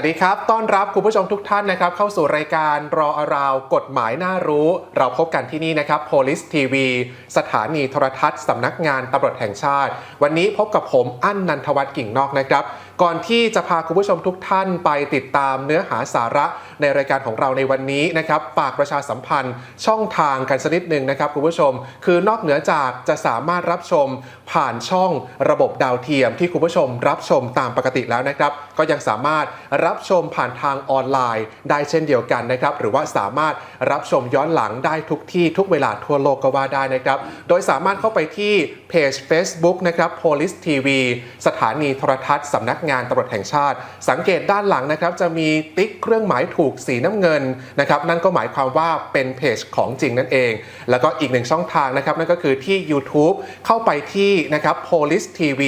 วัสดีครับ ต้อนรับคุณผู้ชมทุกท่านนะครับ เข้าสู่รายการรออาราวกฎหมายน่ารู้ เราพบกันที่นี่นะครับ Police TV สถานีโทรทัศน์สำนักงานตำรวจแห่งชาติ วันนี้พบกับผมอั้นนันทวัฒน์กิ่งนอกนะครับ ก่อนที่จะพาคุณผู้ชมทุกท่านไปติดตามเนื้อหาสาระในรายการของเราในวันนี้นะครับฝากประชาสัมพันธ์ช่องทางกันสักนิดหนึ่งนะครับคุณผู้ชม คือนอกเหนือจากจะสามารถรับชมผ่านช่องระบบดาวเทียม ที่คุณผู้ชมรับชมตามปกติแล้วนะครับ ก็ยังสามารถรับชมผ่านทางออนไลน์ ได้เช่นเดียวกันนะครับ หรือว่าสามารถรับชมย้อนหลังได้ทุกที่ทุกเวลาทั่วโลกก็ว่าได้นะครับ โดยสามารถเข้าไปที่เพจ Facebook นะครับ Police TV สถานีโทรทัศน์สำนักงานตำรวจแห่งชาติ สังเกตด้านหลังนะครับจะมีติ๊กเครื่องหมายถูกสีน้ำเงินนะครับนั่นก็หมายความว่าเป็นเพจของจริงนั่นเอง แล้วก็อีกหนึ่งช่องทางนะครับนั่นก็คือที่ YouTube เข้าไปที่นะครับ Police TV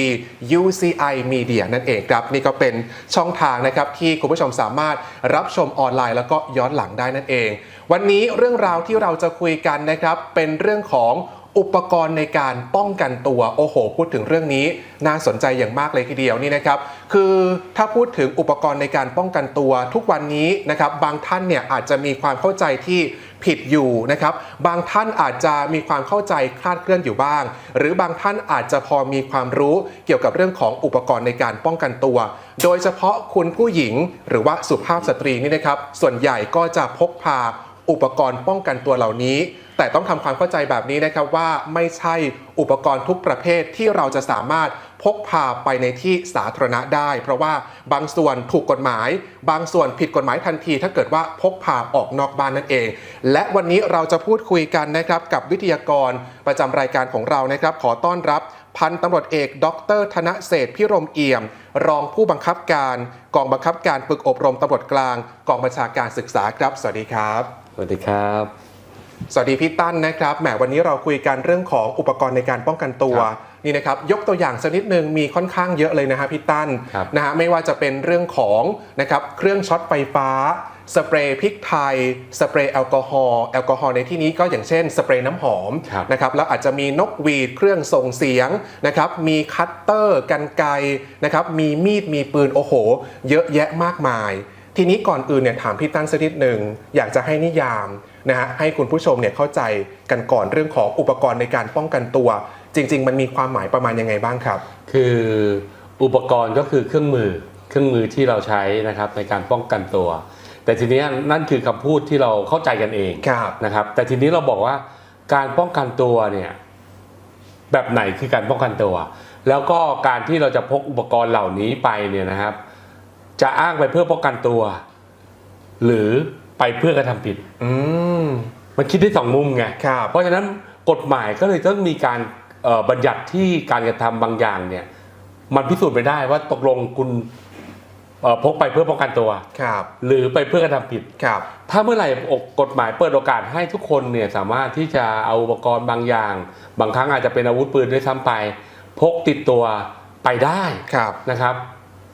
UCI Media นั่นเองครับ นี่ก็เป็นช่องทางนะครับที่คุณผู้ชมสามารถรับชมออนไลน์แล้วก็ย้อนหลังได้นั่นเอง วันนี้เรื่องราวที่เราจะคุยกันนะครับเป็นเรื่องของ อุปกรณ์ในการป้องกันตัวโอ้โห พูดถึงเรื่องนี้น่าสนใจอย่างมากเลยทีเดียวนี่นะครับ คือถ้าพูดถึงอุปกรณ์ในการป้องกันตัวทุกวันนี้นะครับบางท่านเนี่ยอาจจะมีความเข้าใจที่ผิดอยู่นะครับบางท่านอาจจะมีความเข้าใจคลาดเคลื่อนอยู่บ้าง หรือบางท่านอาจจะพอมีความรู้เกี่ยวกับเรื่องของอุปกรณ์ในการป้องกันตัว โดยเฉพาะคุณผู้หญิง หรือว่าสุภาพสตรีนี่นะครับ ส่วนใหญ่ก็จะพกพาอุปกรณ์ป้องกันตัวเหล่านี้ แต่ต้องทำความเข้าใจแบบนี้นะครับว่าไม่ใช่อุปกรณ์ทุกประเภทที่เราจะสามารถพกพาไปในที่สาธารณะได้ เพราะว่าบางส่วนถูกกฎหมาย บางส่วนผิดกฎหมายทันที ถ้าเกิดว่าพกพาออกนอกบ้านนั่นเอง และวันนี้เราจะพูดคุยกันนะครับกับวิทยากรประจำรายการของเรานะครับขอต้อนรับพันตำรวจเอก ดร ธนเศรษพิรมเอี่ยม รองผู้บังคับการ กองบังคับการฝึกอบรมตำรวจกลาง กองบัญชาการศึกษาครับ สวัสดีครับ สวัสดีครับ สวัสดีพี่ตั้นนะครับแหมวันนี้เราคุยกันเรื่องของอุปกรณ์ในการป้องกันตัวครับนี่นะครับยกตัวอย่างสักนิดนึงมีค่อนข้างเยอะเลยนะฮะพี่ตั้นครับนะฮะไม่ว่าจะเป็นเรื่องของนะครับเครื่องช็อตไฟฟ้า สเปรย์พริกไทย สเปรย์แอลกอฮอล์แอลกอฮอล์ในที่นี้ก็อย่างเช่น สเปรย์น้ำหอมครับนะครับแล้วอาจจะมีนกหวีดเครื่องส่งเสียงนะครับมีคัตเตอร์กันไกรนะครับมีมีดมีปืนโอ้โห เยอะแยะมากมาย ทีนี้ก่อนอื่นเนี่ยถามพี่ตั้นสักนิดหนึ่งอยากจะให้นิยาม นะฮะให้คุณผู้ชมเนี่ยเข้าใจกันก่อนเรื่องของอุปกรณ์ในการป้องกันตัว จริง ๆ มันมีความหมายประมาณยังไงบ้างครับ คืออุปกรณ์ก็คือเครื่องมือเครื่องมือที่เราใช้นะครับในการป้องกันตัว แต่ทีนี้นั่นคือคำพูดที่เราเข้าใจกันเองครับนะครับ แต่ทีนี้เราบอกว่าการป้องกันตัวเนี่ยแบบไหนคือการป้องกันตัว แล้วก็การที่เราจะพกอุปกรณ์เหล่านี้ไปเนี่ยนะครับ จะอ้างไปเพื่อป้องกันตัว หรือ ไปเพื่อกระทำผิด อืมมันคิดได้สองมุมไงครับเพราะฉะนั้นกฎหมายก็เลยต้องมีการเอ่อบัญญัติที่การกระทำบางอย่างเนี่ย มันพิสูจน์ไม่ได้ว่าตกลงคุณเอ่อพกไปเพื่อป้องกันตัวครับ หรือไปเพื่อกระทำผิดครับ ถ้าเมื่อไหร่กฎหมายเปิดโอกาสให้ทุกคนเนี่ยสามารถที่จะเอาอุปกรณ์บางอย่าง บางครั้งอาจจะเป็นอาวุธปืนด้วยซ้ำไป พกติดตัวไปได้ครับนะครับ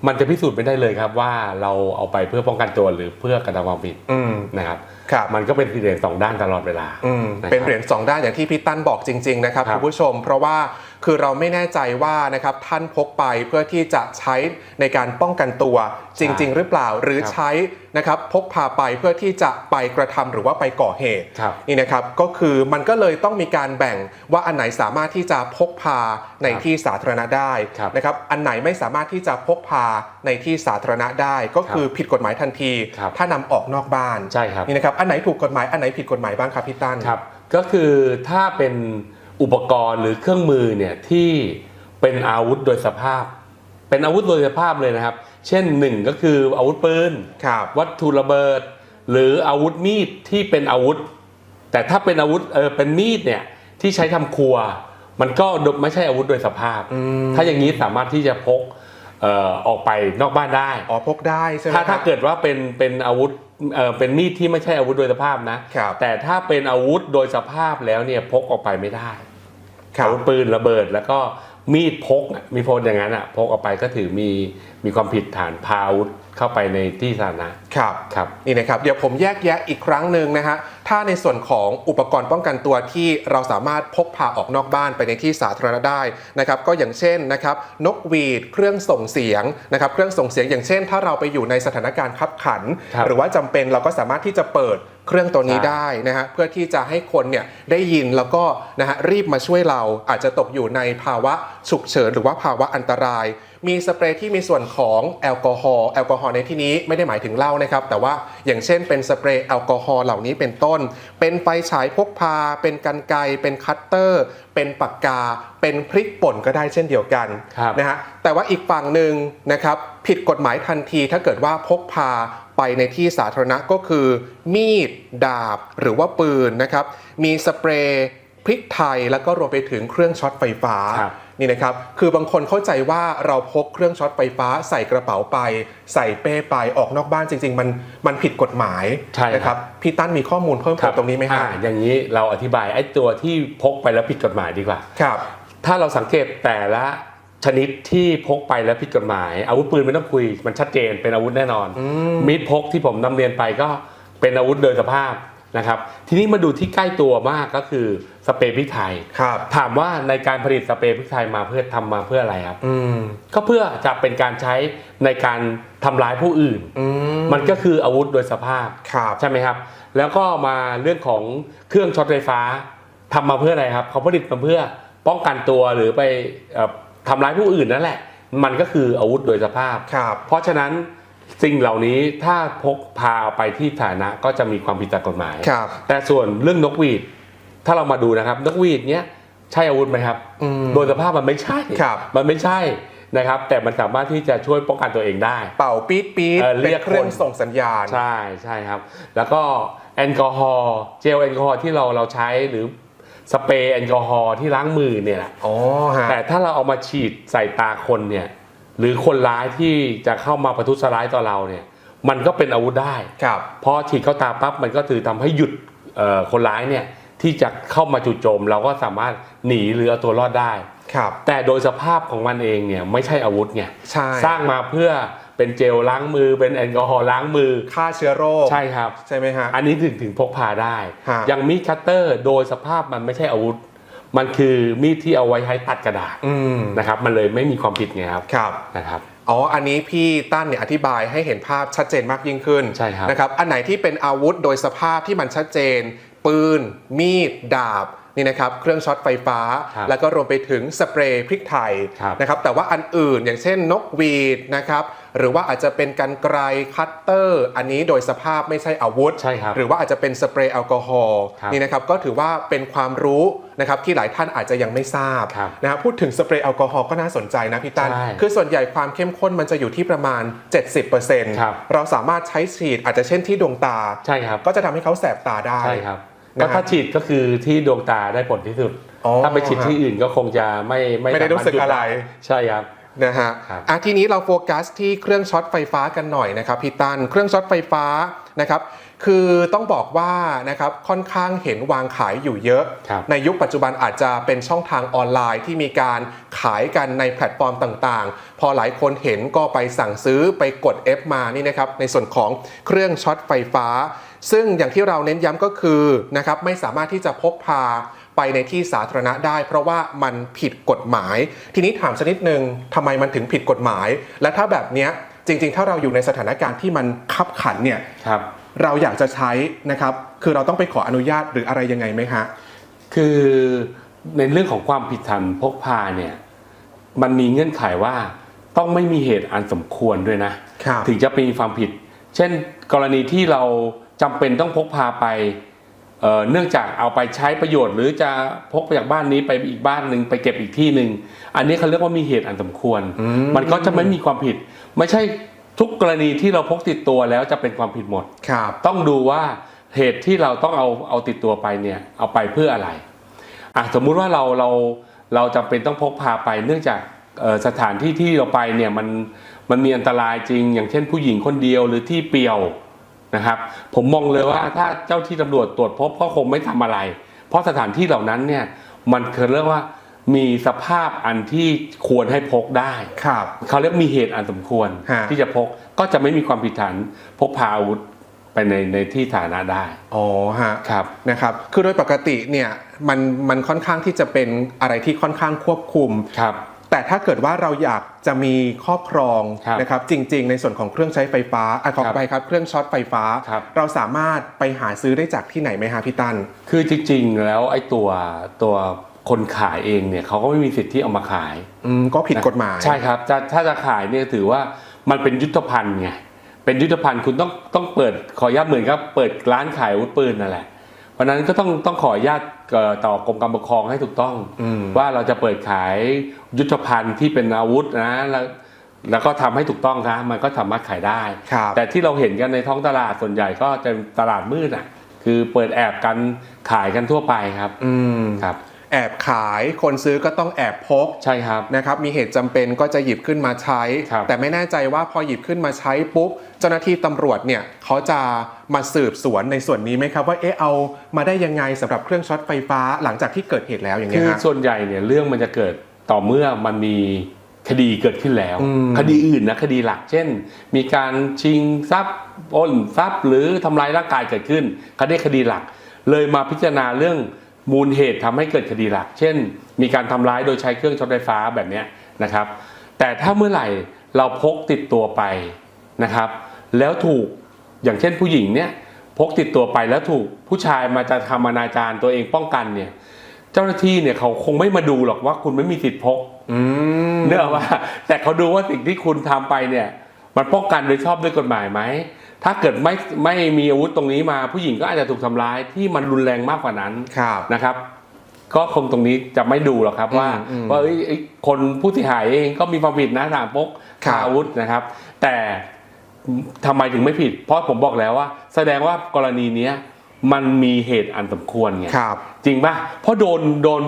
มันจะพิสูจน์ไม่ได้เลยครับว่าเราเอาไปเพื่อป้องกันตัวหรือเพื่อกระทำความผิดอืม นะครับครับ มันก็เป็นเหรียญสองด้านตลอดเวลาอืมนะครับ เป็นเหรียญสองด้านอย่างที่พี่ตั้นบอกจริงๆนะครับครับคุณผู้ชม เพราะว่า คือเราไม่แน่ใจว่านะครับท่านพกไปเพื่อที่จะใช้ในการป้องกันตัวจริง ๆ หรือเปล่าหรือครับใช้นะครับพกพาไปเพื่อที่จะไปกระทำหรือว่าไปก่อเหตุครับนี่นะครับก็คือมันก็เลยต้องมีการแบ่งว่าอันไหนสามารถที่จะพกพาในครับที่สาธารณะได้ครับนะครับอันไหนไม่สามารถที่จะพกพาในที่สาธารณะได้ ก็คือผิดกฎหมายทันทีครับถ้านำออกนอกบ้านใช่ครับนี่นะครับอันไหนถูกกฎหมายอันไหนผิดกฎหมายบ้างครับพี่ตั้นครับก็คือถ้าเป็น อุปกรณ์หรือเครื่องมือเนี่ยที่เป็นอาวุธโดยสภาพ เป็นอาวุธโดยสภาพเลยนะครับ เช่นหนึ่งก็คืออาวุธปืนครับวัตถุระเบิด หรืออาวุธมีดที่เป็นอาวุธ แต่ถ้าเป็นอาวุธเออเป็นมีดเนี่ยที่ใช้ทำครัว มันก็ไม่ใช่อาวุธโดยสภาพอืมถ้าอย่างนี้สามารถที่จะพกเอ่อออกไปนอกบ้านได้อ๋อพกได้ใช่ไหมถ้าคถ้ารับเกิดว่าเป็นเป็นอาวุธ เอ่อเป็นมีดที่ไม่ใช่อาวุธโดยสภาพนะ ครับแต่ถ้าเป็นอาวุธโดยสภาพแล้วเนี่ยพกออกไปไม่ได้ครัอาบวุธปืนระเบิดแล้วก็มีดพกน่ะมีโพลอย่างนั้นอะพกออกไปก็ถือมีมีความผิดฐานพาอาวุธ เข้าไปในที่สาธารณะครับครับนี่นะครับเดี๋ยวผมแยกแยะอีกครั้งหนึ่งนะฮะถ้าในส่วนของอุปกรณ์ป้องกันตัวที่เราสามารถพกพาออกนอกบ้านไปในที่สาธารณะได้นะครับก็อย่างเช่นนะครับนกหวีด เครื่องส่งเสียงนะครับเครื่องส่งเสียงอย่างเช่น ถ้าเราไปอยู่ในสถานการณ์ขับขันครับหรือว่าจำเป็นเราก็สามารถที่จะเปิดเครื่องตัวนี้ใช่ได้นะฮะเพื่อที่จะให้คนเนี่ยได้ยินแล้วก็นะฮะรีบมาช่วยเราอาจจะตกอยู่ในภาวะฉุกเฉินหรือว่าภาวะอันตรายมีสเปรย์ที่มีส่วนของแอลกอฮอล์แอลกอฮอล์ในที่นี้ไม่ได้หมายถึงเหล้านะครับ แต่ว่าอย่างเช่นเป็นสเปรย์แอลกอฮอล์เหล่านี้เป็นต้น เป็นไฟฉายพกพา เป็นกันไกรเป็นคัตเตอร์ เป็นปากกา เป็นพริกป่นก็ได้เช่นเดียวกันครับนะฮะแต่ว่าอีกฝั่งหนึ่งนะครับผิดกฎหมายทันทีถ้าเกิดว่าพกพาไปในที่สาธารณะก็คือ มีด ดาบ หรือว่าปืนนะครับมีสเปรย์ พริกไทยแล้วก็รวมไปถึงเครื่องช็อตไฟฟ้าครับ นี่นะครับ คือบางคนเข้าใจว่าเราพกเครื่องช็อตไฟฟ้า ใส่กระเป๋าไป ใส่เป้ไปออกนอกบ้านจริง ๆ มันมันผิดกฎหมายใช่ครับ นะครับพี่ตั้นมีข้อมูลเพิ่มเติมตรงนี้ไหมฮะอ่าอย่างนี้เราอธิบายไอ้ตัวที่พกไปแล้วผิดกฎหมายดีกว่า ครับ ถ้าเราสังเกตแต่ละชนิดที่พกไปแล้วผิดกฎหมาย อาวุธปืนไม่ต้องคุยมันชัดเจนเป็นอาวุธแน่นอนมีดพกที่ผมนำเรียนไปก็เป็นอาวุธโดยสภาพ นะครับทีนี้มาดูที่ใกล้ตัวมากก็คือสเปรย์พริกไทยครับถามว่าในการผลิตสเปรย์พริกไทยมาเพื่อทำมาเพื่ออะไรครับอืมก็เพื่อจะเป็นการใช้ในการทำร้ายผู้อื่นอืมมันก็คืออาวุธโดยสภาพครับใช่ไหมครับ แล้วก็มาเรื่องของเครื่องช็อตไฟฟ้าทำมาเพื่ออะไรครับเขาผลิตมาเพื่อป้องกันตัวหรือไปเอ่อทำร้ายผู้อื่นนั่นแหละ มันก็คืออาวุธโดยสภาพครับเพราะฉะนั้น สิ่งเหล่านี้ถ้าพกพาไปที่ฐานะก็จะมีความผิดตามกฎหมาย ครับ แต่ส่วนเรื่องนกหวีด ถ้าเรามาดูนะครับ นกหวีดเนี้ยใช่อาวุธไหมครับ อืมโดยสภาพมันไม่ใช่ ครับ มันไม่ใช่นะครับ แต่มันสามารถที่จะช่วยป้องกันตัวเองได้ เป่าปี๊ดปี๊ดเออเรีเป็นยกเครื่องคนส่งสัญญาณ ใช่ใช่ครับ แล้วก็แอลกอฮอล์เจลแอลกอฮอล์ที่เราเราใช้หรือสเปรย์แอลกอฮอล์ที่ล้างมือเนี่ยแหละอ๋อฮะแต่ถ้าเราเอามาฉีดใส่ตาคนเนี่ย หรือคนร้ายที่จะเข้ามาประทุษร้ายต่อเราเนี่ย มันก็เป็นอาวุธได้ครับพอฉีดเข้าตาปั๊บมันก็คือทำให้หยุดเอ่อคนร้ายเนี่ยที่จะเข้ามาจู่โจม เราก็สามารถหนีหรือเอาตัวรอดได้ครับ แต่โดยสภาพของมันเองเนี่ยไม่ใช่อาวุธไงใช่สร้างมาเพื่อเป็นเจลล้างมือเป็นแอลกอฮอล์ล้างมือฆ่าเชื้อโรคใช่ครับใช่ไหมฮะอันนี้ถึงถึงพกพาได้ฮะอย่างมีดคัตเตอร์ โดยสภาพมันไม่ใช่อาวุธ มันคือมีดที่เอาไว้ใช้ตัดกระดาษอืมนะครับมันเลยไม่มีความผิดไงครับครับนะครับอ๋อ อันนี้พี่ตั้นเนี่ยอธิบายให้เห็นภาพชัดเจนมากยิ่งขึ้นใช่ครับนะครับ อันไหนที่เป็นอาวุธโดยสภาพที่มันชัดเจน ปืน มีด ดาบนี่นะครับ เครื่องช็อตไฟฟ้าครับแล้วก็รวมไปถึงสเปรย์พริกไทยครับนะครับ แต่ว่าอันอื่นอย่างเช่นนกหวีดนะครับ หรือว่าอาจจะเป็นกันไกรคัตเตอร์ อันนี้โดยสภาพไม่ใช่อาวุธใช่ครับหรือว่าอาจจะเป็นสเปรย์แอลกอฮอล์ครับนี่นะครับ ก็ถือว่าเป็นความรู้ นะครับที่หลายท่านอาจจะยังไม่ทราบครับนะครับพูดถึงสเปรย์แอลกอฮอล์ก็น่าสนใจนะพี่ตั้นใช่คือส่วนใหญ่ความเข้มข้นมันจะอยู่ที่ประมาณ 70%ครับ เราสามารถใช้ฉีดอาจจะเช่นที่ดวงตา ใช่ครับก็จะทำให้เขาแสบตาได้ ใช่ครับนะก็ฮะถ้าฉีดก็คือที่ดวงตาได้ผลที่สุด อ๋อถ้าไปฉีดที่อื่นก็คงจะไม่ไม่ไม่ได้รู้สึกสาาถหยุอะไร ใช่ครับ นะฮะครับอะทีนี้เราโฟกัสที่เครื่องช็อตไฟฟ้ากันหน่อยนะครับพี่ตันเครื่องช็อตไฟฟ้านะครับ คือต้องบอกว่านะครับค่อนข้างเห็นวางขายอยู่เยอะครับในยุคปัจจุบันอาจจะเป็นช่องทางออนไลน์ที่มีการขายกันในแพลตฟอร์มต่างๆ พอหลายคนเห็นก็ไปสั่งซื้อไปกด F มานี่นะครับในส่วนของเครื่องช็อตไฟฟ้า ซึ่งอย่างที่เราเน้นย้ำก็คือนะครับไม่สามารถที่จะพกพาไปในที่สาธารณะได้ เพราะว่ามันผิดกฎหมาย ทีนี้ถามชนิดหนึ่งทำไมมันถึงผิดกฎหมาย และถ้าแบบเนี้ยจริง ๆ ถ้าเราอยู่ในสถานการณ์ที่มันคับขันเนี่ยครับ เราอยากจะใช้นะครับ คือเราต้องไปขออนุญาตหรืออะไรยังไงไหมฮะ คือในเรื่องของความผิดฐานพกพาเนี่ยมันมีเงื่อนไขว่าต้องไม่มีเหตุอันสมควรด้วยนะครับถึงจะมีความผิด เช่น กรณีที่เราจำเป็นต้องพกพาไปเอ่อเนื่องจากเอาไปใช้ประโยชน์ หรือจะพกไปจากบ้านนี้ไปอีกบ้านหนึ่งไปเก็บอีกที่หนึ่งอันนี้เขาเรียกว่ามีเหตุอันสมควรอืมมันก็จะไม่มีความผิด ไม่ใช่ ทุกกรณีที่เราพกติดตัวแล้วจะเป็นความผิดหมด ครับ ต้องดูว่าเหตุที่เราต้องเอาเอาติดตัวไปเนี่ยเอาไปเพื่ออะไรอะสมมุติว่าเราเราเราจำเป็นต้องพกพาไปเนื่องจากเอ่อสถานที่ที่เราไปเนี่ยมันมันมีอันตรายจริง อย่างเช่นผู้หญิงคนเดียวหรือที่เปลี่ยวนะครับ ผมมองเลยว่าถ้าเจ้าที่ตำรวจตรวจพบก็คงไม่ทำอะไร เพราะสถานที่เหล่านั้นเนี่ยมันคือเรียกว่า มีสภาพอันที่ควรให้พกได้ครับเขาเรียกมีเหตุอันสมควร ฮะ ที่จะพกก็จะไม่มีความผิดฐานพกพาอาวุธไปในในที่สาธารณะได้อ๋อฮะ ครับ นะครับ คือโดยปกติเนี่ยมันมันค่อนข้างที่จะเป็นอะไรที่ค่อนข้างควบคุม ครับ แต่ถ้าเกิดว่าเราอยากจะมีครอบครองครับนะครับจริง ๆ ในส่วนของเครื่องใช้ไฟฟ้าอะขอครับไปครับเครื่องช็อตไฟฟ้า ครับ เราสามารถไปหาซื้อได้จากที่ไหนไหมฮะพี่ตั้นคือจริงๆแล้วไอ้ตัวตัว คนขายเองเนี่ยเขาก็ไม่มีสิทธิ์ที่เอามาขายอืมก็ผิดกฎหมายใช่ครับจะถ้าจะขายเนี่ยถือว่ามันเป็นยุทธภัณฑ์ไงเป็นยุทธภัณฑ์คุณต้องต้องเปิดขออนุญาตเหมือนกับเปิดร้านขายอาวุธปืนนั่นแหละเพราะฉะนั้นก็ต้องต้องขออนุญาตเอ่อต่อกรมการปกครองให้ถูกต้องอืมว่าเราจะเปิดขายยุทธภัณฑ์ที่เป็นอาวุธนะแล้วแล้วก็ทำให้ถูกต้องนะมันก็สามารถขายได้ครับแต่ที่เราเห็นกันในท้องตลาดส่วนใหญ่ก็จะตลาดมืดอะคือเปิดแอบกันขายกันทั่วไปครับ อืมครับ แอบขายคนซื้อก็ต้องแอบพกใช่ครับนะครับมีเหตุจำเป็นก็จะหยิบขึ้นมาใช้ครับแต่ไม่แน่ใจว่าพอหยิบขึ้นมาใช้ปุ๊บเจ้าหน้าที่ตำรวจเนี่ยเขาจะมาสืบสวนในส่วนนี้ไหมครับว่าเอ๊ะเอามาได้ยังไงสำหรับเครื่องช็อตไฟฟ้าหลังจากที่เกิดเหตุแล้วอย่างคืเงี้ยอฮะส่วนใหญ่เนี่ยเรื่องมันจะเกิดต่อเมื่อมันมีคดีเกิดขึ้นแล้วอืมคดีอื่นนะคดีหลัก เช่น มีการชิงทรัพย์ปล้นทรัพย์ หรือทำลายร่างกายเกิดขึ้นคดีคดีหลัก เลยมาพิจารณาเรื่อง มูลเหตุทำให้เกิดคดีหลัก เช่น มีการทำร้ายโดยใช้เครื่องช็อตไฟฟ้าแบบเนี้ยนะครับ แต่ถ้าเมื่อไหร่เราพกติดตัวไปนะครับ แล้วถูกอย่างเช่นผู้หญิงเนี่ยพกติดตัวไปแล้วถูกผู้ชายมาจะทำอนาจารตัวเองป้องกันเนี่ยเจ้าหน้าที่เนี่ยเขาคงไม่มาดูหรอกว่าคุณไม่มีสิทธิ์พกอืมเนื่องว่า แต่เขาดูว่าสิ่งที่คุณทำไปเนี่ย มันป้องกันโดยชอบด้วยกฎหมายไหม ถ้าเกิดไม่ไม่มีอาวุธตรงนี้มาผู้หญิงก็อาจจะถูกทำร้ายที่มันรุนแรงมากกว่านั้นครับนะครับ ก็คงตรงนี้จะไม่ดูหรอกครับว่าอืมว่าเอ้ยเอ้ยคนผู้เสียหายเองก็มีความผิดนะทางพกครับพาอาวุธนะครับ แต่ทำไมถึงไม่ผิด เพราะผมบอกแล้วว่า แสดงว่ากรณีเนี้ยมันมีเหตุอันสมควรไงครับจริงป่ะเพราะโดนโดน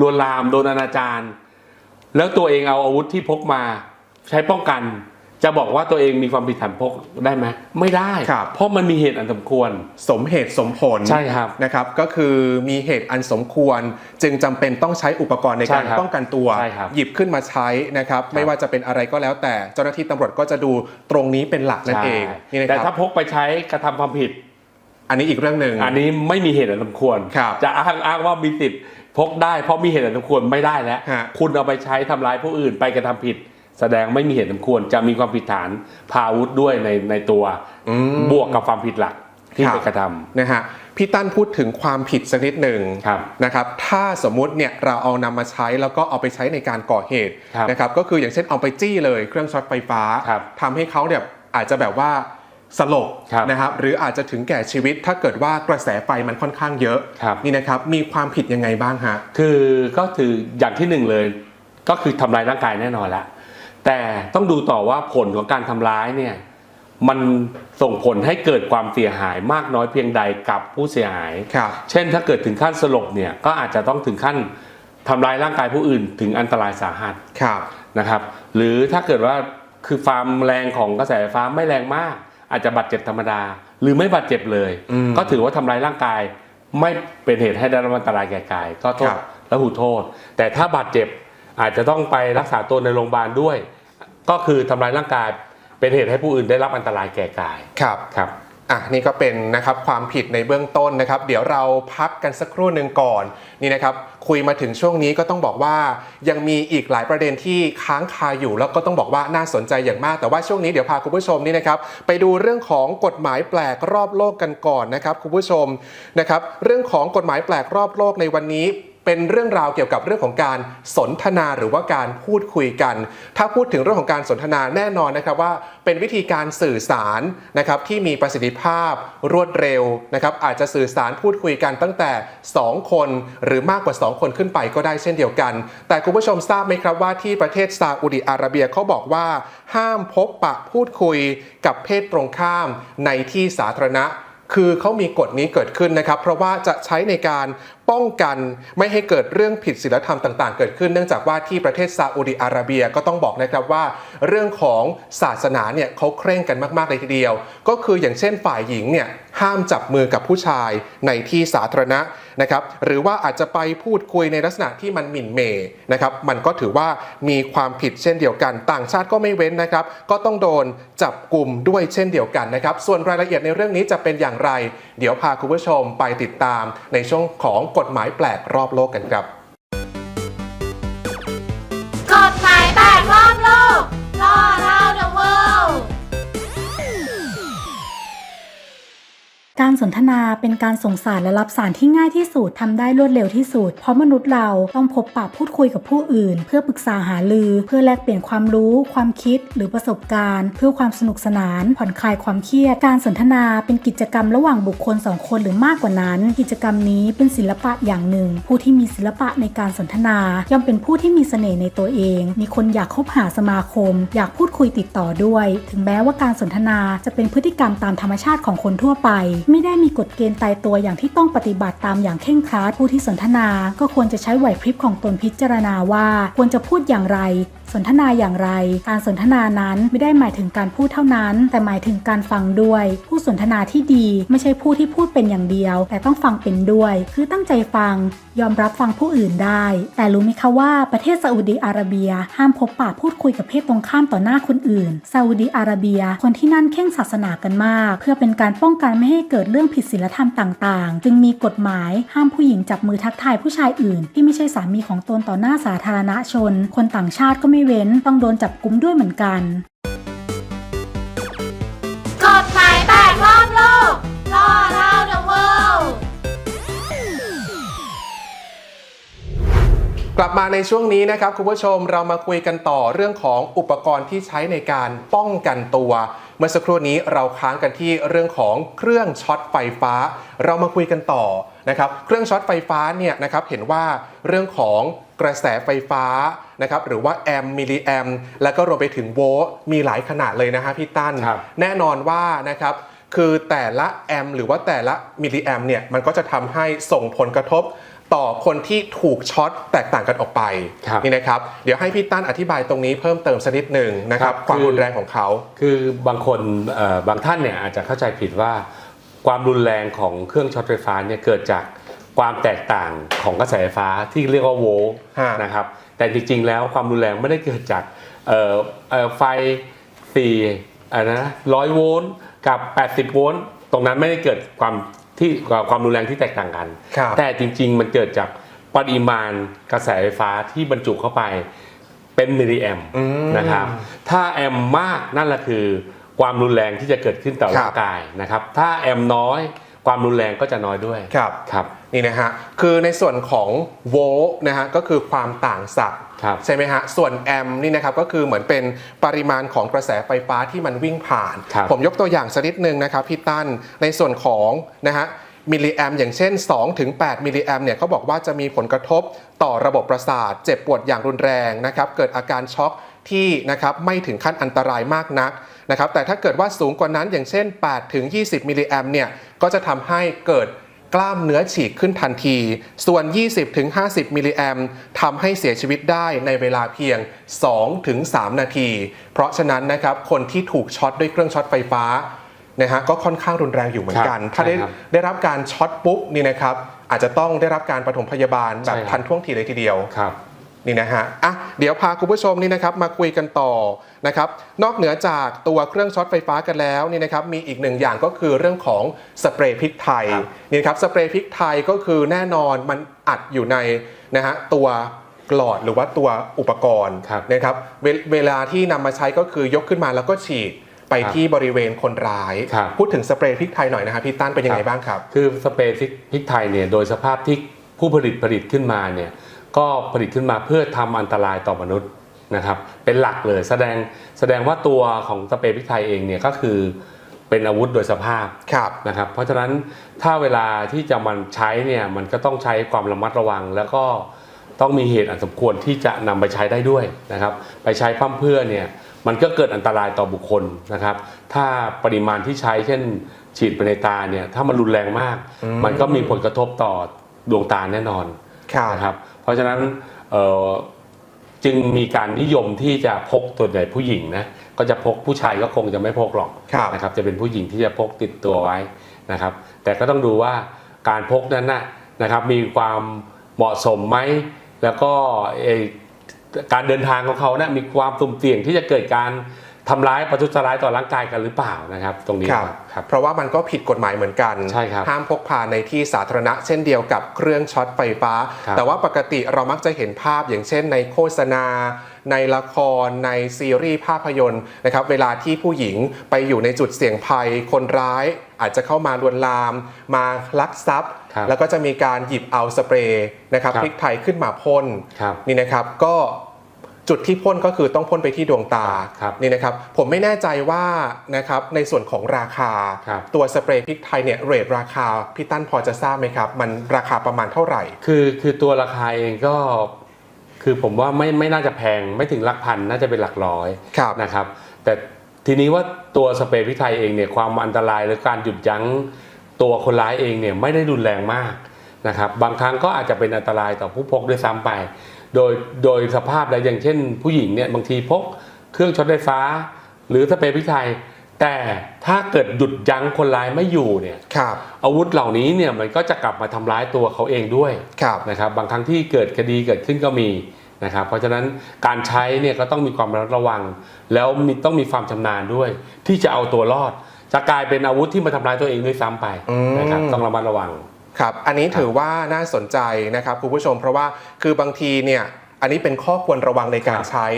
ลวนลามโดนอนาจารแล้วตัวเองเอาอาวุธที่พกมาใช้ป้องกัน จะบอกว่าตัวเองมีความผิดฐานพกได้ไหมไม่ได้ ครับ เพราะมันมีเหตุอันสมควร สมเหตุสมผลใช่ครับนะครับ ก็คือมีเหตุอันสมควร จึงจำเป็นต้องใช้อุปกรณ์ในการใช่ครับป้องกันตัว ใช่ครับหยิบขึ้นมาใช้นะครับ ไม่ว่าจะเป็นอะไรก็แล้วแต่เจ้าหน้าที่ตำรวจก็จะดูตรงนี้เป็นหลักนั่นเองนี่นะแต่คถ้ารับพกไปใช้กระทำความผิด อันนี้อีกเรื่องหนึ่ง อันนี้ไม่มีเหตุอันสมควร ครับจะอ้างอ้างว่ามีสิทธิ์พกได้เพราะมีเหตุอันสมควรไม่ได้แล้ว ฮะ คุณเอาไปใช้ทำร้ายผู้อื่นไปกระทำผิด แสดงไม่มีเหตุอันสมควรจะมีความผิดฐานพาอาวุธด้วยในในตัวอืมบวกกับความผิดหลักที่ครับไปกระทำนะฮะพี่ตั้นพูดถึงความผิดสักนิดหนึ่งครับนะครับ ถ้าสมมุติเนี่ยเราเอานำมาใช้แล้วก็เอาไปใช้ในการก่อเหตุครับนะครับก็คืออย่างเช่นเอาไปจี้เลยเครื่องช็อตไฟฟ้าครับทำให้เขาเนี่ยอาจจะแบบว่าสลบครับนะครับหรืออาจจะถึงแก่ชีวิตถ้าเกิดว่ากระแสไฟมันค่อนข้างเยอะครับนี่นะครับมีความผิดยังไงบ้างฮะคือก็คืออย่างที่หนึ่งเลย ก็คือทำร้ายร่างกายแน่นอนละ แต่ต้องดูต่อว่าผลของการทำร้ายเนี่ยมันส่งผลให้เกิดความเสียหายมากน้อยเพียงใดกับผู้เสียหายครับเช่นถ้าเกิดถึงขั้นสลบเนี่ยก็อาจจะต้องถึงขั้นทำร้ายร่างกายผู้อื่น ถึงอันตรายสาหัสครับนะครับ หรือถ้าเกิดว่าคือความแรงของกระแสไฟฟ้าไม่แรงมาก อาจจะบาดเจ็บธรรมดา หรือไม่บาดเจ็บเลยอืมก็ถือว่าทำร้ายร่างกายไม่เป็นเหตุให้ได้รับอันตรายแก่กาย ก็โทครัษบและหูโทษ แต่ถ้าบาดเจ็บ อาจจะต้องไปรักษาตัวในโรงพยาบาลด้วย ก็คือทำร้ายร่างกายเป็นเหตุให้ผู้อื่นได้รับอันตรายแก่กายครับครับอะนี่ก็เป็นนะครับความผิดในเบื้องต้นนะครับ เดี๋ยวเราพักกันสักครู่หนึ่งก่อนนี่นะครับ คุยมาถึงช่วงนี้ก็ต้องบอกว่า ยังมีอีกหลายประเด็นที่ค้างคาอยู่ แล้วก็ต้องบอกว่าน่าสนใจอย่างมาก แต่ว่าช่วงนี้เดี๋ยวพาคุณผู้ชมนี่นะครับ ไปดูเรื่องของกฎหมายแปลกรอบโลกกันก่อนนะครับคุณผู้ชมนะครับ เรื่องของกฎหมายแปลกรอบโลกในวันนี้ เป็นเรื่องราวเกี่ยวกับเรื่องของการสนทนาหรือว่าการพูดคุยกัน ถ้าพูดถึงเรื่องของการสนทนาแน่นอนนะครับว่า เป็นวิธีการสื่อสารนะครับที่มีประสิทธิภาพรวดเร็วนะครับอาจจะสื่อสารพูดคุยกันตั้งแต่ 2 คน หรือมากกว่า 2 คนขึ้นไปก็ได้เช่นเดียวกัน แต่คุณผู้ชมทราบไหมครับว่าที่ประเทศซาอุดิอาระเบียเขาบอกว่า ห้ามพบปะพูดคุยกับเพศตรงข้ามในที่สาธารณะ คือเขามีกฎนี้เกิดขึ้นนะครับ เพราะว่าจะใช้ในการป้องกันไม่ให้เกิดเรื่องผิดศีลธรรมต่าง ๆ เกิดขึ้นเนื่องจากว่าที่ประเทศซาอุดิอาระเบียก็ต้องบอกนะครับว่า เรื่องของศาสนาเนี่ยเขาเคร่งกันมากๆเลยทีเดียว ก็คืออย่างเช่นฝ่ายหญิงเนี่ย ห้ามจับมือกับผู้ชายในที่สาธารณะนะครับหรือว่าอาจจะไปพูดคุยในลักษณะที่มันหมิ่นเหมนะครับมันก็ถือว่ามีความผิดเช่นเดียวกัน ต่างชาติก็ไม่เว้นนะครับ ก็ต้องโดนจับกลุ่มด้วยเช่นเดียวกันนะครับ ส่วนรายละเอียดในเรื่องนี้จะเป็นอย่างไร เดี๋ยวพาคุณผู้ชมไปติดตามในช่วงของกฎหมายแปลกรอบโลกกันครับ การสนทนาเป็นการส่งสารและรับสารที่ง่ายที่สุดทำได้รวดเร็วที่สุด เพราะมนุษย์เราต้องพบปะพูดคุยกับผู้อื่น เพื่อปรึกษาหารือ เพื่อแลกเปลี่ยนความรู้ ความคิด หรือประสบการณ์ เพื่อความสนุกสนาน ผ่อนคลายความเครียด การสนทนาเป็นกิจกรรมระหว่างบุคคลสองคนหรือมากกว่านั้น กิจกรรมนี้เป็นศิลปะอย่างหนึ่ง ผู้ที่มีศิลปะในการสนทนา ย่อมเป็นผู้ที่มีเสน่ห์ในตัวเอง มีคนอยากคบหาสมาคม อยากพูดคุยติดต่อด้วย ถึงแม้ว่าการสนทนาจะเป็นพฤติกรรมตามธรรมชาติของคนทั่วไปไม่ได้มีกฎเกณฑ์ตายตัวอย่างที่ต้องปฏิบัติตามอย่างเคร่งครัดผู้ที่สนทนา ก็ควรจะใช้ไหวพริบของตนพิจารณาว่าควรจะพูดอย่างไร สนทนาอย่างไร การสนทนานั้นไม่ได้หมายถึงการพูดเท่านั้น แต่หมายถึงการฟังด้วย ผู้สนทนาที่ดีไม่ใช่ผู้ที่พูดเป็นอย่างเดียว แต่ต้องฟังเป็นด้วย คือตั้งใจฟัง ยอมรับฟังผู้อื่นได้ แต่รู้ไหมคะว่าประเทศซาอุดิอาระเบีย ห้ามพบปะพูดคุยกับเพศตรงข้ามต่อหน้าคนอื่นซาอุดิอาระเบีย คนที่นั่นเข่งศาสนากันมาก เพื่อเป็นการป้องกันไม่ให้เกิดเรื่องผิดศีลธรรมต่างๆ จึงมีกฎหมายห้ามผู้หญิงจับมือทักทายผู้ชายอื่น ที่ไม่ใช่สามีของตนต่อหน้าสาธารณชน คนต่างชาติก็ไม่เว้นต้องโดนจับกุมด้วยเหมือนกันกฎหมายแปลกรอบโลกล่อเรา the world กลับมาในช่วงนี้นะครับคุณผู้ชมเรามาคุยกันต่อเรื่องของอุปกรณ์ที่ใช้ในการป้องกันตัว เมื่อสักครู่นี้เราค้างกันที่เรื่องของเครื่องช็อตไฟฟ้า เรามาคุยกันต่อนะครับเครื่องช็อตไฟฟ้าเนี่ยนะครับเห็นว่าเรื่องของกระแสไฟฟ้านะครับหรือว่าแอมป์มิลลิแอมป์แล้วก็รวมไปถึงโวลต์มีหลายขนาดเลยนะฮะพี่ตั้นครับแน่นอนว่านะครับคือแต่ละแอมป์หรือว่าแต่ละมิลลิแอมป์เนี่ยมันก็จะทำให้ส่งผลกระทบ ต่อคนที่ถูกช็อตแตกต่างกันออกไปครับนี่นะครับเดี๋ยวให้พี่ตั้นอธิบายตรงนี้เพิ่มเติมสักนิดหนึ่งนะครับครับความคือรุนแรงของเขา คือบางคนเอ่อบางท่านเนี่ยอาจจะเข้าใจผิดว่า ความรุนแรงของเครื่องช็อตไฟฟ้าเนี่ยเกิดจากความแตกต่างของกระแสไฟฟ้าที่เรียกว่าโวลต์ฮะนะครับแต่จริงๆแล้วความรุนแรงไม่ได้เกิดจากเอ่อเอ่อไฟ4อะนะร้อยโวลต์กับ 80 โวลต์ตรงนั้นไม่ได้เกิดความ ที่ความรุนแรงที่แตกต่างกันครับแต่จริง ๆ มันเกิดจากปริมาณกระแสไฟฟ้าที่บรรจุเข้าไปเป็นมิลลิแอมอืมนะครับ ถ้าแอมมากนั่นแหละคือ ความรุนแรงที่จะเกิดขึ้นต่อครับร่างกายนะครับ ถ้าแอมน้อย ความรุนแรงก็จะน้อยด้วยครับครับนี่นะฮะคือในส่วนของโวลต์นะฮะก็คือความต่างศักย์ครับใช่ไหมฮะส่วนแอมป์นี่นะครับก็คือเหมือนเป็นปริมาณของกระแสไฟฟ้าที่มันวิ่งผ่านครับผมยกตัวอย่างสักนิดนึงนะครับพี่ตั้นในส่วนของนะฮะมิลลิแอมอย่างเช่น 2-8 มิลลิแอมเนี่ยเขาบอกว่าจะมีผลกระทบต่อระบบประสาท เจ็บปวดอย่างรุนแรงนะครับเกิดอาการช็อกที่นะครับไม่ถึงขั้นอันตรายมากนัก นะครับแต่ถ้าเกิดว่าสูงกว่านั้นอย่างเช่น8-20 มิลลิแอมเนี่ยก็จะทำให้เกิดกล้ามเนื้อฉีกขึ้นทันที ส่วน 20-50 มิลลิแอมทำให้เสียชีวิตได้ในเวลาเพียง 2-3 นาที เพราะฉะนั้นนะครับ คนที่ถูกช็อตด้วยเครื่องช็อตไฟฟ้านะฮะก็ค่อนข้างรุนแรงอยู่เหมือนกันครับถ้าได้ใช่ครับได้รับการช็อตปุ๊บนี่นะครับ อาจจะต้องได้รับการปฐมพยาบาลแบบใช่ครับทันท่วงทีเลยทีเดียวครับ นี่นะฮะอะเดี๋ยวพาคุณผู้ชมนี่นะครับมาคุยกันต่อนะครับนอกเหนือจากตัวเครื่องช็อตไฟฟ้ากันแล้วนี่นะครับมีอีกหนึ่งอย่างก็คือเรื่องของสเปรย์พริกไทยครับนี่นะครับสเปรย์พริกไทยก็คือแน่นอนมันอัดอยู่ในนะฮะตัวกลอดหรือว่าตัวอุปกรณ์ครับนะครับเวเวลาที่นำมาใช้ก็คือยกขึ้นมาแล้วก็ฉีดไปครับที่บริเวณคนร้ายครับพูดถึงสเปรย์พริกไทยหน่อยนะครับพี่ตั้นเป็นยังไงบ้างครับ คือสเปรย์พริกพริกไทยเนี่ยโดยสภาพที่ผู้ผลิตผลิตขึ้นมาเนี่ย ก็ผลิตขึ้นมาเพื่อทำอันตรายต่อมนุษย์นะครับ เป็นหลักเลยแสดงแสดงว่าตัวของสเปรย์พริกไทยเองเนี่ยก็คือเป็นอาวุธโดยสภาพครับนะครับ เพราะฉะนั้นถ้าเวลาที่จะมันใช้เนี่ยมันก็ต้องใช้ความระมัดระวัง แล้วก็ต้องมีเหตุอันสมควรที่จะนำไปใช้ได้ด้วยนะครับ ไปใช้พร่ำเพรื่อเนี่ยมันก็เกิดอันตรายต่อบุคคลนะครับ ถ้าปริมาณที่ใช้เช่น ฉีดไปในตาเนี่ยถ้ามันรุนแรงมากอืมมันก็มีผลกระทบต่อดวงตาแน่นอนครับนะครับเพ ราะฉะนั้นเอ่อจึงมีการนิยมที่จะพกตัวใหญ่ผู้หญิงนะก็จะพกผู้ชายก็คงจะไม่พกหรอกครับนะครับจะเป็นผู้หญิงที่จะพกติดตัวไว้นะครับ แต่ก็ต้องดูว่าการพกนั้นนะนะครับมีความเหมาะสมไหมแล้วก็เอ่อการเดินทางของเขานะมีความสุ่มเสี่ยงที่จะเกิดการ ทำร้ายประทุษร้ายต่อร่างกายกันหรือเปล่านะครับ ตรงนี้ครับครับ เพราะว่ามันก็ผิดกฎหมายเหมือนกัน ใช่ครับ ห้ามพกพาในที่สาธารณะเช่นเดียวกับเครื่องช็อตไฟฟ้าครับแต่ว่าปกติเรามักจะเห็นภาพอย่างเช่นในโฆษณา ในละครในซีรีส์ภาพยนตร์นะครับเวลาที่ผู้หญิงไปอยู่ในจุดเสี่ยงภัยคนร้ายอาจจะเข้ามาลวนลาม มาลักทรัพย์ครับแล้วก็จะมีการหยิบเอาสเปรย์นะครับครับพริกไทยขึ้นมาพ่นครับนี่นะครับก็ จุดที่พ่นก็คือต้องพ่นไปที่ดวงตาครับนี่นะครับผมไม่แน่ใจว่านะครับในส่วนของราคาครับตัวสเปรย์พริกไทยเนี่ยเรทราคาพี่ตั้นพอจะทราบไหมครับมันราคาประมาณเท่าไหร่ คือคือตัวราคาเองก็คือผมว่าไม่ไม่น่าจะแพงไม่ถึงหลักพันน่าจะเป็นหลักร้อยครับนะครับ แต่ทีนี้ว่าตัวสเปรย์พริกไทยเองเนี่ยความอันตรายหรือการหยุดยั้งตัวคนร้ายเองเนี่ยไม่ได้รุนแรงมากนะครับบางครั้งก็อาจจะเป็นอันตรายต่อผู้พกด้วยซ้ำไป โดยโดยสภาพแล้วอย่างเช่น ผู้หญิงเนี่ยบางทีพกเครื่องช็อตไฟฟ้า หรือสเปรย์พริกไทย แต่ถ้าเกิดหยุดยั้งคนร้ายไม่อยู่เนี่ยครับอาวุธเหล่านี้เนี่ยมันก็จะกลับมาทำร้ายตัวเขาเองด้วยครับนะครับบางครั้งที่เกิดคดีเกิดขึ้นก็มีนะครับเพราะฉะนั้นการใช้เนี่ยก็ต้องมีความระมัดระวัง แล้วมีต้องมีความชำนาญด้วย ที่จะเอาตัวรอด จะกลายเป็นอาวุธที่มาทำร้ายตัวเองด้วยซ้ำไปอืมนะครับต้องระมัดระวัง ครับ อันนี้ถือว่าน่าสนใจนะครับคุณผู้ชม เพราะว่าคือบางทีเนี่ยอันนี้เป็นข้อควรระวังในการครับใช้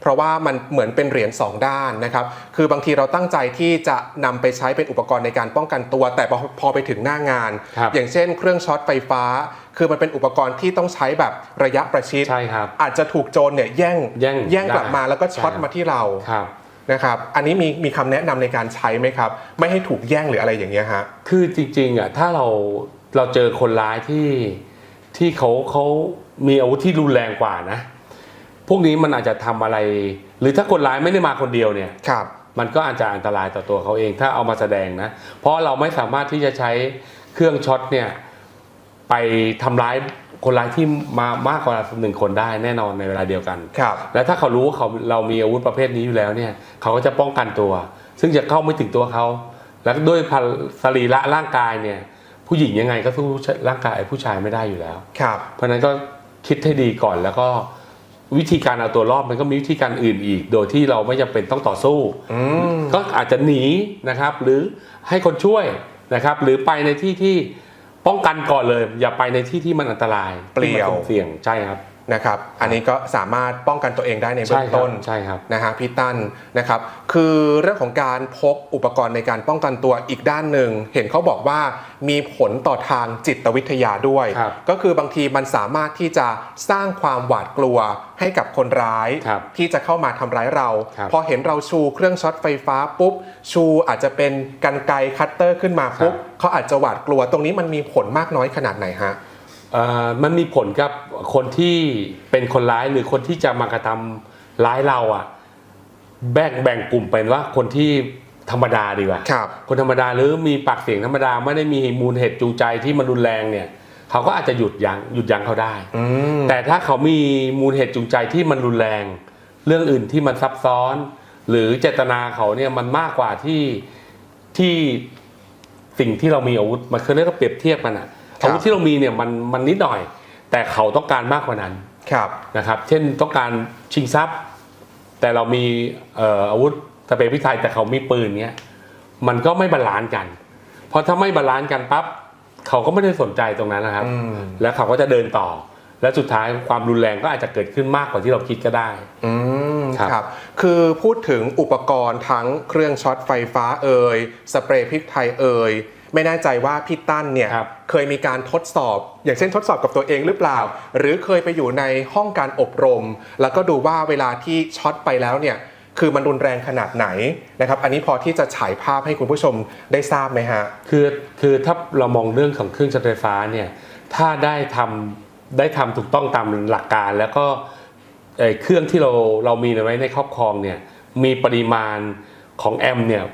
เพราะว่ามันเหมือนเป็นเหรียญสองด้านนะครับ คือบางทีเราตั้งใจที่จะนำไปใช้เป็นอุปกรณ์ในการป้องกันตัว แต่พอพอไปถึงหน้างานครับอย่างเช่น เครื่องช็อตไฟฟ้า คือมันเป็นอุปกรณ์ที่ต้องใช้แบบระยะประชิดใช่ครับอาจจะถูกโจรเนี่ยแย่งแย่งกลับมาแล้วก็ช็อตใช่ครับมาที่เราครับนะครับ อันนี้มีมีคำแนะนำในการใช้ไหมครับ ไม่ให้ถูกแย่งหรืออะไรอย่างเงี้ยฮะ คือจริงๆอะถ้าเรา เราเจอคนร้ายที่ที่เขาเขามีอาวุธที่รุนแรงกว่านะ พวกนี้มันอาจจะทำอะไร หรือถ้าคนร้ายไม่ได้มาคนเดียวเนี่ยครับ มันก็อาจจะอันตรายต่อตัวเขาเองถ้าเอามาแสดงนะ เพราะเราไม่สามารถที่จะใช้เครื่องช็อตเนี่ยไปทำร้ายคนร้ายที่มามากกว่าหนึ่งคนได้แน่นอนในเวลาเดียวกันครับ และถ้าเขารู้ว่าเขาเรามีอาวุธประเภทนี้อยู่แล้วเนี่ย เขาก็จะป้องกันตัว ซึ่งจะเข้าไม่ถึงตัวเขา และด้วยพันสรีระร่างกายเนี่ย ผู้หญิงยังไงก็สู้ร่างกายผู้ชายไม่ได้อยู่แล้ว ครับ เพราะฉะนั้นก็คิดให้ดีก่อนแล้วก็วิธีการเอาตัวรอดมันก็มีวิธีการอื่นอีก โดยที่เราไม่จำเป็นต้องต่อสู้ อืม ก็อาจจะหนีนะครับ หรือให้คนช่วยนะครับ หรือไปในที่ที่ป้องกันก่อนเลย อย่าไปในที่ที่มันอันตรายเปลี่ยวที่มันเสี่ยงใช่ครับ นะครับ อันนี้ก็สามารถป้องกันตัวเองได้ในเบื้ใช่องครับต้นใช่ครับนะฮะพี่ตั้นนะครับ คือเรื่องของการพกอุปกรณ์ในการป้องกันตัวอีกด้านหนึ่ง เห็นเขาบอกว่ามีผลต่อทางจิตวิทยาด้วยครับก็คือบางทีมันสามารถที่จะสร้างความหวาดกลัวให้กับคนร้ายครับที่จะเข้ามาทำร้ายเราครับพอเห็นเราชูเครื่องช็อตไฟฟ้าปุ๊บ ชูอาจจะเป็นกันไกรคัตเตอร์ขึ้นมาปุ๊บเขาอาจจะหวาดกลัวตรงนี้มันมีผลมากน้อยขนาดไหนฮะเอ่อ มันมีผลกับคนที่เป็นคนร้ายหรือคนที่จะมากระทำร้ายเราอะ แบ่งแบ่งกลุ่มเป็นว่าคนที่ธรรมดาดีกว่าครับ คนธรรมดาหรือมีปากเสียงธรรมดาไม่ได้มีมูลเหตุจูงใจที่มันรุนแรงเนี่ย เขาก็อาจจะหยุดยั้งหยุดยั้งเขาได้อืมแต่ถ้าเขามีมูลเหตุจูงใจที่มันรุนแรง เรื่องอื่นที่มันซับซ้อน หรือเจตนาเขาเนี่ยมันมากกว่าที่ที่สิ่งที่เรามีอาวุธมันคือเรียกว่าเปรียบเทียบกันอะครับ อาวุธที่เรามีเนี่ยมันมันนิดหน่อย แต่เขาต้องการมากกว่านั้นครับนะครับ เช่นต้องการชิงทรัพย์ แต่เรามีเอ่ออาวุธสเปรย์พิไทยแต่เขามีปืนเนี้ยมันก็ไม่บาลานซ์กัน เพราะถ้าไม่บาลานซ์กันปั๊บเขาก็ไม่ได้สนใจตรงนั้นนะครับอืมแล้วเขาก็จะเดินต่อ และสุดท้ายความรุนแรงก็อาจจะเกิดขึ้นมากกว่าที่เราคิดก็ได้อืมครับครับ คือพูดถึงอุปกรณ์ทั้งเครื่องช็อตไฟฟ้าเอ่ยสเปรย์พริกไทยเอ่ย ไม่แน่ใจว่าพี่ตั้นเนี่ยครับเคยมีการทดสอบ อย่างเช่นทดสอบกับตัวเองหรือเปล่า หรือเคยไปอยู่ในห้องการอบรม แล้วก็ดูว่าเวลาที่ช็อตไปแล้วเนี่ยคือมันรุนแรงขนาดไหนนะครับ อันนี้พอที่จะฉายภาพให้คุณผู้ชมได้ทราบไหมฮะ คือคือถ้าเรามองเรื่องของเครื่องช็อตไฟฟ้าเนี่ยถ้าได้ทำได้ทำถูกต้องตามหลักการ แล้วก็เอ่อเครื่องที่เราเรามีไว้ในครอบครองเนี่ยมีปริมาณของแอมป์เนี่ย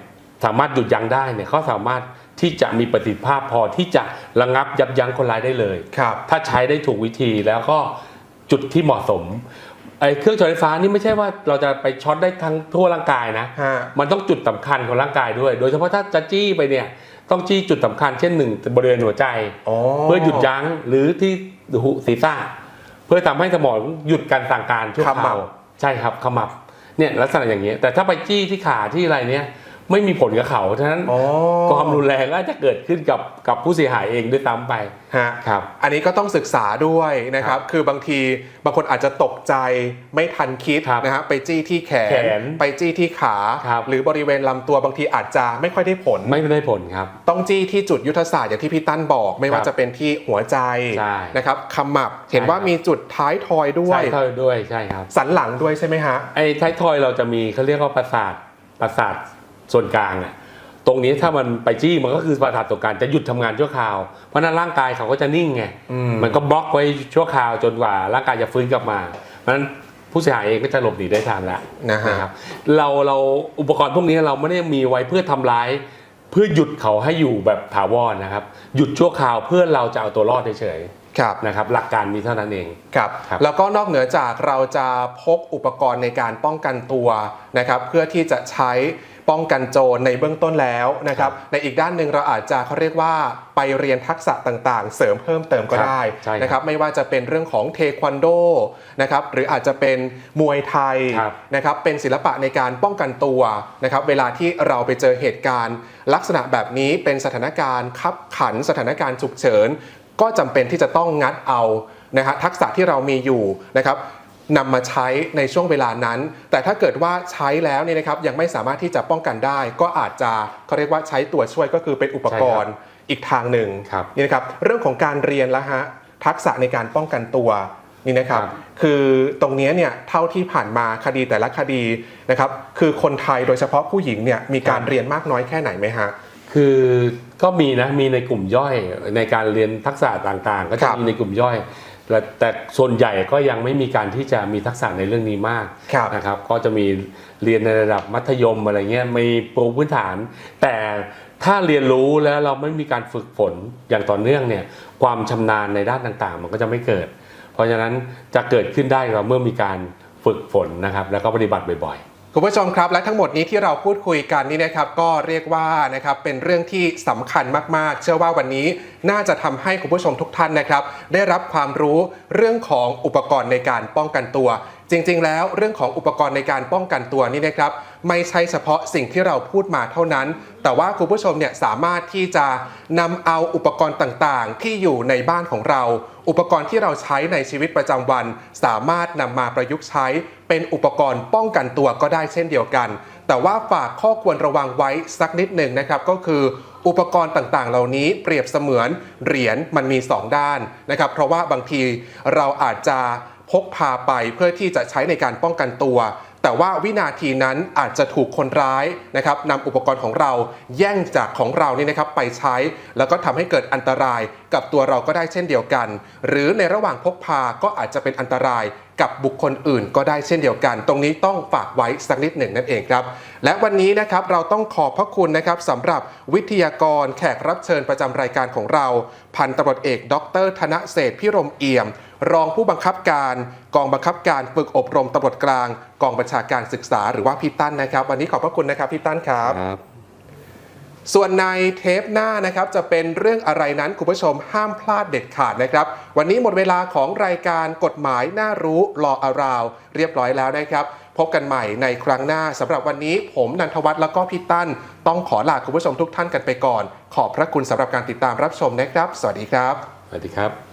สามารถหยุดยั้งได้เนี่ยเขาสามารถ ที่จะมีประสิทธิภาพพอที่จะระงับยับยั้งคนร้ายได้เลยครับ ถ้าใช้ได้ถูกวิธีแล้วก็จุดที่เหมาะสมไอ้เครื่องช็อตไฟฟ้านี่ไม่ใช่ว่าเราจะไปช็อตได้ทั้งทั่วร่างกายนะ ฮะ มันต้องจุดสำคัญของร่างกายด้วย โดยเฉพาะถ้าจะจี้ไปเนี่ยต้องจี้จุดสำคัญเช่นหนึ่งบริเวณหัวใจ อ๋อ เพื่อหยุดยั้งหรือที่หูศีรษะเพื่อทำให้สมองหยุดการสั่งการชั่วคขมัราวบใช่ครับขมับเนี่ยลักษณะอย่างเงี้ยแต่ถ้าไปจี้ที่ขาที่อะไรเนี่ย ไม่มีผลกับเขา ฉะนั้นอ๋อ ความรุนแรงก็จะเกิดขึ้นกับกับผู้เสียหายเองด้วยซ้ำไป ฮะครับ อันนี้ก็ต้องศึกษาด้วยนะครับ คือบางทีบางคนอาจจะตกใจไม่ทันคิดครับนะฮะไปจี้ที่แขแขนไปจี้ที่ขา ครับ หรือบริเวณลำตัวบางทีอาจจะไม่ค่อยได้ผล ไม่ได้ผลครับ ต้องจี้ที่จุดยุทธศาสตร์อย่างที่พี่ตั้นบอก ไม่ว่าครับจะเป็นที่หัวใจใช่นะครับขมับเห็นว่าใช่ครับ มีจุดท้ายทอยด้วใช่ยเท่าด้วยใช่ครับ สันหลังด้วยใช่ไหมฮะ ไอ้ท้ายทอยเราจะมีเขาเรียกว่าประสาทประสาท ส่วนกลางอะตรงนี้ถ้ามันไปจี้มันก็คือประสาทส่วนกลางจะหยุดทำงานชั่วคราว เพราะฉะนั้นร่างกายเขาก็จะนิ่งไงอืมมันก็บล็อกไว้ชั่วคราวจนกว่าร่างกายจะฟื้นกลับมา เพราะฉะนั้นผู้เสียหายเองก็จะหลบหนีได้ทันแล้วนะฮะนะครับเราเราอุปกรณ์พวกนี้เราไม่ได้มีไว้เพื่อทำร้ายเพื่อหยุดเขาให้อยู่แบบถาวรนะครับ หยุดชั่วคราวเพื่อเราจะเอาตัวรอดเฉยครับๆนะครับหลักการมีเท่านั้นเองครับครับแล้วก็นอกเหนือจากเราจะพกอุปกรณ์ในการป้องกันตัวนะครับ เพื่อที่จะใช้ ป้องกันโจรในเบื้องต้นแล้วนะครับ ในอีกด้านหนึ่งเราอาจจะเขาเรียกว่าไปเรียนทักษะต่างๆ เสริมเพิ่มเติมก็ครับได้ใช่ครับนะครับ ไม่ว่าจะเป็นเรื่องของเทควันโดนะครับ หรืออาจจะเป็นมวยไทยครับนะครับ เป็นศิลปะในการป้องกันตัวนะครับ เวลาที่เราไปเจอเหตุการณ์ ลักษณะแบบนี้เป็นสถานการณ์คับขันสถานการณ์ฉุกเฉิน ก็จำเป็นที่จะต้องงัดเอานะฮะทักษะที่เรามีอยู่นะครับ นำมาใช้ในช่วงเวลานั้น แต่ถ้าเกิดว่าใช้แล้วเนี่ยนะครับยังไม่สามารถที่จะป้องกันได้ ก็อาจจะเขาเรียกว่าใช้ตัวช่วยก็คือเป็นอุปกรณ์อีกทางหนึ่งครับนี่นะครับเรื่องของการเรียนแล้วฮะทักษะในการป้องกันตัวนี่นะครับครับคือตรงเนี้ยเนี่ยเท่าที่ผ่านมาคดีแต่ละคดีนะครับคือคนไทยโดยเฉพาะผู้หญิงเนี่ยมีการเรียนมากน้อยแค่ไหนไหมฮะคือก็มีนะมีในกลุ่มย่อยในการเรียนทักษะต่างๆ ก็คจะรับมีในกลุ่มย่อย และแต่ส่วนใหญ่ก็ยังไม่มีการที่จะมีทักษะในเรื่องนี้มากครับนะครับก็จะมีเรียนในระดับมัธยมอะไรเงี้ยมีปูพื้นฐาน แต่ถ้าเรียนรู้แล้วเราไม่มีการฝึกฝนอย่างต่อเนื่องเนี่ยความชำนาญในด้านต่างๆ มันก็จะไม่เกิด เพราะฉะนั้นจะเกิดขึ้นได้ก็เมื่อมีการฝึกฝนนะครับ แล้วก็ปฏิบัติบ่อยๆ คุณผู้ชมครับและทั้งหมดนี้ที่เราพูดคุยกันนี่นะครับก็เรียกว่านะครับเป็นเรื่องที่สำคัญมากๆ เชื่อว่าวันนี้น่าจะทำให้คุณผู้ชมทุกท่านนะครับ ได้รับความรู้เรื่องของอุปกรณ์ในการป้องกันตัว จริง ๆ แล้วเรื่องของอุปกรณ์ในการป้องกันตัวนี่นะครับ ไม่ใช่เฉพาะสิ่งที่เราพูดมาเท่านั้น แต่ว่าคุณผู้ชมเนี่ยสามารถที่จะนำเอาอุปกรณ์ต่างๆ ที่อยู่ในบ้านของเรา อุปกรณ์ที่เราใช้ในชีวิตประจำวัน สามารถนำมาประยุกต์ใช้ เป็นอุปกรณ์ป้องกันตัวก็ได้เช่นเดียวกัน แต่ว่าฝากข้อควรระวังไว้สักนิดหนึ่งนะครับก็คืออุปกรณ์ต่างๆ เหล่านี้เปรียบเสมือนเหรียญมันมี 2 ด้านนะครับ เพราะว่าบางทีเราอาจจะพกพาไปเพื่อที่จะใช้ในการป้องกันตัว แต่ว่าวินาทีนั้นอาจจะถูกคนร้ายนะครับนำอุปกรณ์ของเราแย่งจากของเรานี่นะครับไปใช้ แล้วก็ทำให้เกิดอันตรายกับตัวเราก็ได้เช่นเดียวกัน หรือในระหว่างพกพาก็อาจจะเป็นอันตรายกับบุคคลอื่นก็ได้เช่นเดียวกัน ตรงนี้ต้องฝากไว้สักนิดหนึ่งนั่นเองครับ และวันนี้นะครับเราต้องขอบพระคุณนะครับสำหรับวิทยากรแขกรับเชิญประจำรายการของเรา พันตำรวจเอก ดร ธนเศรษพิรมเอี่ยม รองผู้บังคับการกองบังคับการฝึกอบรมตำรวจกลาง กองบัญชาการศึกษาหรือว่าพี่ตั้นนะครับ วันนี้ขอบพระคุณนะครับพี่ตั้นครับครับส่วนในเทปหน้านะครับจะเป็นเรื่องอะไรนั้นคุณผู้ชมห้ามพลาดเด็ดขาดนะครับ วันนี้หมดเวลาของรายการกฎหมายน่ารู้รออาราว เรียบร้อยแล้วนะครับ พบกันใหม่ในครั้งหน้าสำหรับวันนี้ผมนันทวัฒน์แล้วก็พี่ตั้น ต้องขอลาคุณผู้ชมทุกท่านกันไปก่อน ขอบพระคุณสำหรับการติดตามรับชมนะครับ สวัสดีครับ สวัสดีครับ